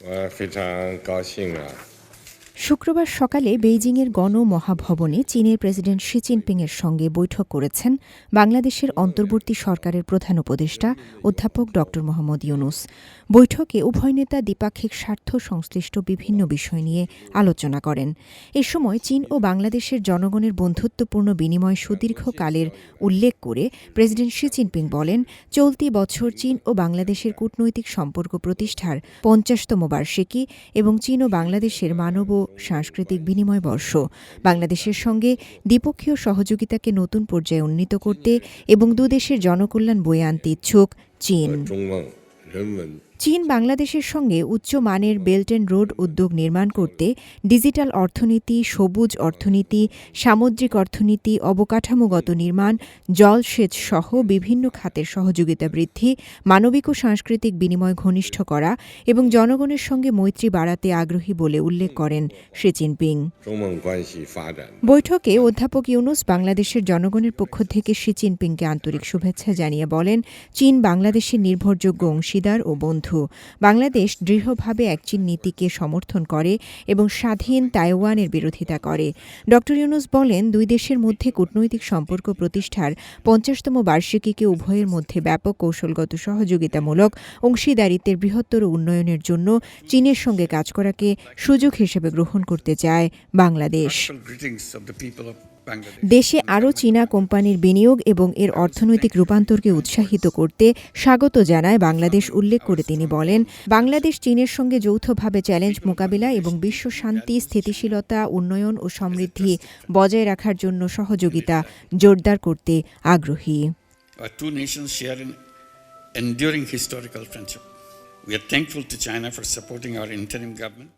我非常高兴啊，শুক্রবার সকালে বেইজিংয়ের গণ মহাভবনে চীনের প্রেসিডেন্ট শি জিনপিংয়ের সঙ্গে বৈঠক করেছেন বাংলাদেশের অন্তর্বর্তী সরকারের প্রধান উপদেষ্টা অধ্যাপক ড মোহাম্মদ ইউনুস। বৈঠকে উভয় নেতা দ্বিপাক্ষিক স্বার্থ সংশ্লিষ্ট বিভিন্ন বিষয় নিয়ে আলোচনা করেন। এ সময় চীন ও বাংলাদেশের জনগণের বন্ধুত্বপূর্ণ বিনিময় সুদীর্ঘকালের উল্লেখ করে প্রেসিডেন্ট শি জিনপিং বলেন, চলতি বছর চীন ও বাংলাদেশের কূটনৈতিক সম্পর্ক প্রতিষ্ঠার পঞ্চাশতম বার্ষিকী এবং চীন ও বাংলাদেশের মানব ও সাংস্কৃতিক বিনিময় বর্ষ। বাংলাদেশের সঙ্গে দ্বিপক্ষীয় সহযোগিতাকে নতুন পর্যায়ে উন্নীত করতে এবং দুদেশের জনকল্যাণ বয়ে আনতে ইচ্ছুক চীন। চীন বাংলাদেশের সঙ্গে উচ্চ মানের বেল্ট অ্যান্ড রোড উদ্যোগ নির্মাণ করতে ডিজিটাল অর্থনীতি, সবুজ অর্থনীতি, সামুদ্রিক অর্থনীতি, অবকাঠামোগত নির্মাণ, জলসেচ সহ বিভিন্ন খাতের সহযোগিতা বৃদ্ধি, মানবিক ও সাংস্কৃতিক বিনিময় ঘনিষ্ঠ করা এবং জনগণের সঙ্গে মৈত্রী বাড়াতে আগ্রহী বলে উল্লেখ করেন শি জিনপিং। বৈঠকে অধ্যাপক ইউনুস বাংলাদেশের জনগণের পক্ষ থেকে শি জিনপিংকে আন্তরিক শুভেচ্ছা জানিয়ে বলেন, চীন বাংলাদেশের নির্ভরযোগ্য অংশীদার ও বন্ধু। বাংলাদেশ দৃঢ়ভাবে এক চীন নীতিকে সমর্থন করে এবং স্বাধীন তাইওয়ানের বিরোধিতা করে। ড. ইউনুস বলেন, দুই দেশের মধ্যে কূটনৈতিক সম্পর্ক প্রতিষ্ঠার পঞ্চাশতম বার্ষিকীকে উভয়ের মধ্যে ব্যাপক কৌশলগত সহযোগিতামূলক, অংশীদারিত্বের বৃহত্তর উন্নয়নের জন্য চীনের সঙ্গে কাজ করাকে সুযোগ হিসেবে গ্রহণ করতে চায় বাংলাদেশ। দেশে আরও চীনা কোম্পানির বিনিয়োগ এবং এর অর্থনৈতিক রূপান্তরকে উৎসাহিত করতে স্বাগত জানায় বাংলাদেশ উল্লেখ করে তিনি বলেন বাংলাদেশ চীনের সঙ্গে যৌথভাবে চ্যালেঞ্জ মোকাবিলা এবং বিশ্ব শান্তি স্থিতিশীলতা উন্নয়ন ও সমৃদ্ধি বজায় রাখার জন্য সহযোগিতা জোরদার করতে আগ্রহী enduring historical friendship. We are thankful to China for supporting our interim government.